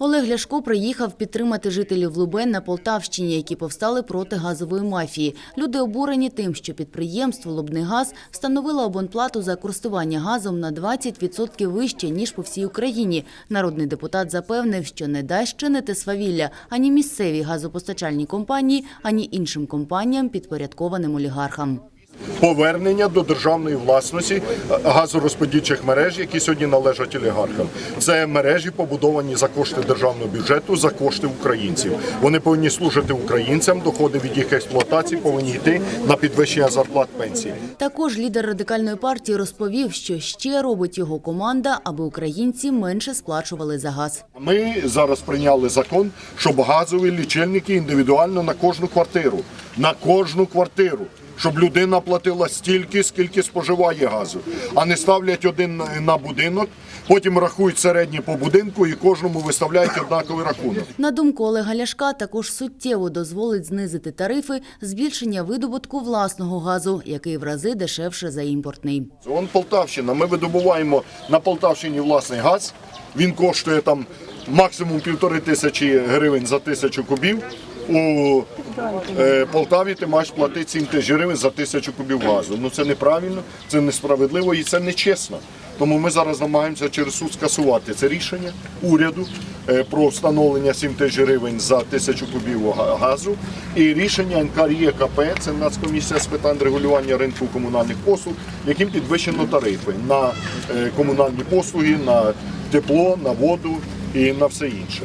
Олег Ляшко приїхав підтримати жителів Лубен на Полтавщині, які повстали проти газової мафії. Люди обурені тим, що підприємство «Лубнигаз» встановило абонплату за користування газом на 20% вище, ніж по всій Україні. Народний депутат запевнив, що не дасть чинити свавілля ані місцевій газопостачальній компанії, ані іншим компаніям, підпорядкованим олігархам. Повернення до державної власності е, газорозподільчих мереж, які сьогодні належать олігархам. Це мережі побудовані за кошти державного бюджету, за кошти українців. Вони повинні служити українцям. Доходи від їх експлуатації повинні йти на підвищення зарплат пенсій. Також лідер радикальної партії розповів, що ще робить його команда, аби українці менше сплачували за газ. Ми зараз прийняли закон, щоб газові лічильники індивідуально на кожну квартиру, на кожну квартиру. Щоб людина платила стільки, скільки споживає газу, а не ставлять один на- будинок, потім рахують середнє по будинку і кожному виставляють однаковий рахунок. На думку Олега Ляшка, також суттєво дозволить знизити тарифи збільшення видобутку власного газу, який в рази дешевше за імпортний. Вон Полтавщина. Ми видобуваємо на Полтавщині власний газ. Він коштує там максимум півтори тисячі гривень за тисячу кубів. У е, Полтаві ти маєш платити 7 тисяч гривень за тисячу кубів газу. Ну це неправильно, це несправедливо і це нечесно. Тому ми зараз намагаємося через суд скасувати це рішення уряду е, про встановлення 7 тисяч гривень за тисячу кубів газу. І рішення НКРЄКП, це Нацкомісія з питань регулювання ринку комунальних послуг, яким підвищено тарифи на е, комунальні послуги, на тепло, на воду і на все інше.